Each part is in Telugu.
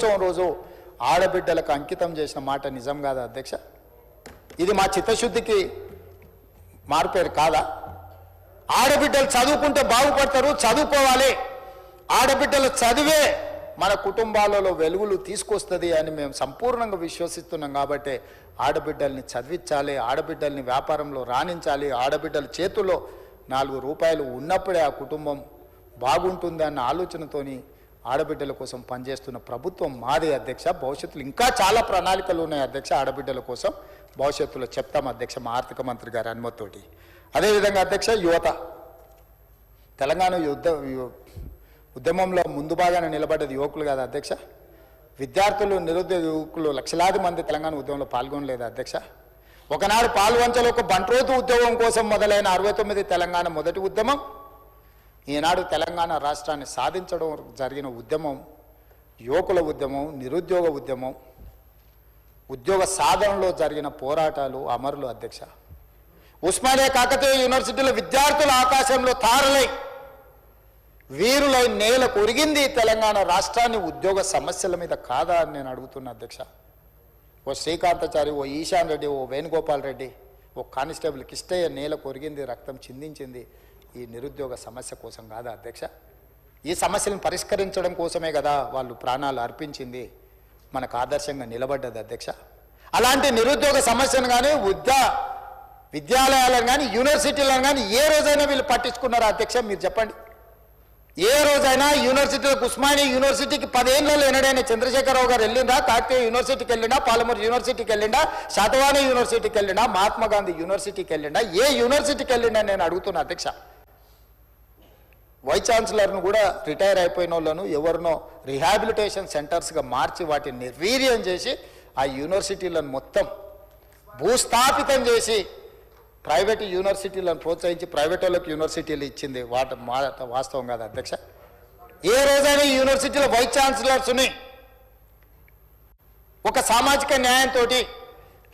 దినోత్సవం రోజు ఆడబిడ్డలకు అంకితం చేసిన మాట నిజం కాదా అధ్యక్ష? ఇది మా చిత్తశుద్ధికి మార్పేరు కాదా? ఆడబిడ్డలు చదువుకుంటే బాగుపడతారు చదువుకోవాలి. ఆడబిడ్డలు చదివే మన కుటుంబాలలో వెలుగులు తీసుకొస్తుంది అని మేము సంపూర్ణంగా విశ్వసిస్తున్నాం కాబట్టి ఆడబిడ్డల్ని చదివించాలి ఆడబిడ్డల్ని వ్యాపారంలో రాణించాలి ఆడబిడ్డల చేతుల్లో నాలుగు రూపాయలు ఉన్నప్పుడే ఆ కుటుంబం బాగుంటుంది అన్న ఆలోచనతోని ఆడబిడ్డల కోసం పనిచేస్తున్న ప్రభుత్వం మాది అధ్యక్ష. భవిష్యత్తులో ఇంకా చాలా ప్రణాళికలు ఉన్నాయి అధ్యక్ష. ఆడబిడ్డల కోసం భవిష్యత్తులో చెప్తాం అధ్యక్ష మా ఆర్థిక మంత్రి గారి అనుమతితోటి. అదేవిధంగా అధ్యక్ష యువత. తెలంగాణ యుద్ధ ఉద్యమంలో ముందు భాగాన నిలబడ్డది యువకులు కాదు అధ్యక్ష. విద్యార్థులు నిరుద్యోగ యువకులు లక్షలాది మంది తెలంగాణ ఉద్యమంలో పాల్గొనలేదు అధ్యక్ష. ఒకనాడు పాల్వంచలో ఒక బంట్రోతు ఉద్యోగం కోసం మొదలైన అరవై తొమ్మిది తెలంగాణ మొదటి ఉద్యమం ఈనాడు తెలంగాణ రాష్ట్రాన్ని సాధించడం జరిగిన ఉద్యమం యువకుల ఉద్యమం నిరుద్యోగ ఉద్యమం ఉద్యోగ సాధనలో జరిగిన పోరాటాలు అమరులు అధ్యక్ష. ఉస్మానియా కాకతీయ యూనివర్సిటీలో విద్యార్థుల ఆకాశంలో తారలై వీరులై నేల కొరిగింది తెలంగాణ రాష్ట్రాన్ని ఉద్యోగ సమస్యల మీద కాదా అని నేను అడుగుతున్నా అధ్యక్ష. ఓ శ్రీకాంతాచారి ఓ ఈశాన్ రెడ్డి ఓ వేణుగోపాల్ రెడ్డి ఓ కానిస్టేబుల్ కిష్టయ్య నేల కొరిగింది రక్తం చిందించింది. ఈ నిరుద్యోగ సమస్య కోసం కాదా అధ్యక్ష? ఈ సమస్యలను పరిష్కరించడం కోసమే కదా వాళ్ళు ప్రాణాలు అర్పించింది. మనకు ఆదర్శంగా నిలబడ్డది అధ్యక్ష. అలాంటి నిరుద్యోగ సమస్యను కానీ విద్యా విద్యాలయాలను కానీ యూనివర్సిటీలను కానీ ఏ రోజైనా వీళ్ళు పట్టించుకున్నారా అధ్యక్ష? మీరు చెప్పండి. ఏ రోజైనా యూనివర్సిటీలకు ఉస్మానియా యూనివర్సిటీకి పదేళ్ళలో ఎన్నడైనా చంద్రశేఖరరావు గారు వెళ్ళిందా? కాకతీయ యూనివర్సిటీకి వెళ్ళినా పాలమూరు యూనివర్సిటీకి వెళ్ళిండా శాతవాణి యూనివర్సిటీకి వెళ్ళినా మహాత్మా గాంధీ యూనివర్సిటీకి వెళ్ళిండా ఏ యూనివర్సిటీకి వెళ్ళిండా నేను అడుగుతున్నా అధ్యక్ష. వైస్ ఛాన్సలర్ను కూడా రిటైర్ అయిపోయిన వాళ్ళను ఎవరినో రిహాబిలిటేషన్ సెంటర్స్గా మార్చి వాటిని నిర్వీర్యం చేసి ఆ యూనివర్సిటీలను మొత్తం భూస్థాపితం చేసి ప్రైవేట్ యూనివర్సిటీలను ప్రోత్సహించి ప్రైవేట్ వాళ్ళకి యూనివర్సిటీలు ఇచ్చింది వాటి మాట వాస్తవం కాదు అధ్యక్ష. ఏ రోజైనా ఈ యూనివర్సిటీలో వైస్ ఛాన్సలర్స్ని ఒక సామాజిక న్యాయంతో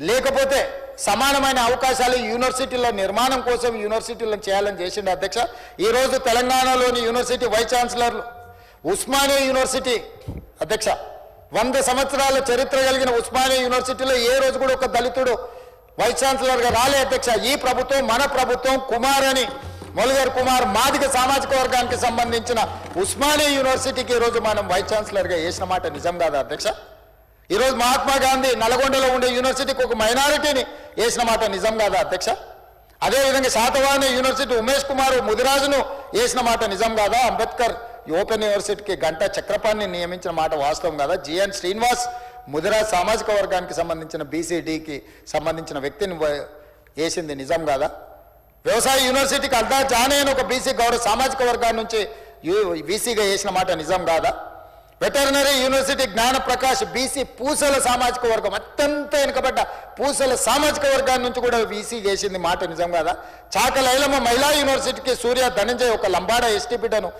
లేకపోతే సమానమైన అవకాశాలు యూనివర్సిటీల నిర్మాణం కోసం యూనివర్సిటీలను చేయాలని చేసిండు అధ్యక్ష. ఈరోజు తెలంగాణలోని యూనివర్సిటీ వైస్ ఛాన్సలర్లు ఉస్మానియా యూనివర్సిటీ అధ్యక్ష. వంద సంవత్సరాల చరిత్ర కలిగిన ఉస్మానియా యూనివర్సిటీలో ఏ రోజు కూడా ఒక దళితుడు వైస్ ఛాన్సలర్గా రాలే అధ్యక్ష. ఈ ప్రభుత్వం మన ప్రభుత్వం కుమార్ అని మొలిగారు కుమార్ మాదిగ సామాజిక వర్గానికి సంబంధించిన ఉస్మానియా యూనివర్సిటీకి ఈరోజు మనం వైస్ ఛాన్సలర్గా వేసిన మాట నిజం కాదా అధ్యక్ష? ఈరోజు మహాత్మా గాంధీ నల్గొండలో ఉండే యూనివర్సిటీకి ఒక మైనారిటీని వేసిన మాట నిజం కాదా అధ్యక్ష? అదేవిధంగా శాతవాహన యూనివర్సిటీ ఉమేష్ కుమార్ ముదిరాజును వేసిన మాట నిజం కాదా? అంబేద్కర్ ఓపెన్ యూనివర్సిటీకి గంట చక్రపాణిని నియమించిన మాట వాస్తవం కాదా? జిఎన్ శ్రీనివాస్ ముదిరాజ్ సామాజిక వర్గానికి సంబంధించిన బీసీడీకి సంబంధించిన వ్యక్తిని వేసింది నిజం కాదా? వ్యవసాయ యూనివర్సిటీకి అల్దా జానే అని ఒక బీసీ గౌరవ సామాజిక వర్గాన్ని నుంచి బీసీగా వేసిన మాట నిజం కాదా? వెటర్నరీ యూనివర్సిటీ జ్ఞాన ప్రకాష్ బీసీ పూసల సామాజిక వర్గం అత్యంత వెనుకబడ్డ పూసల సామాజిక వర్గాన్ని నుంచి కూడా బీసీ వేసింది మాట నిజం కదా? చాకలైలమ్మ మహిళా యూనివర్సిటీకి సూర్య ధనంజయ్ ఒక లంబాడ ఎస్టీ బిడ్డను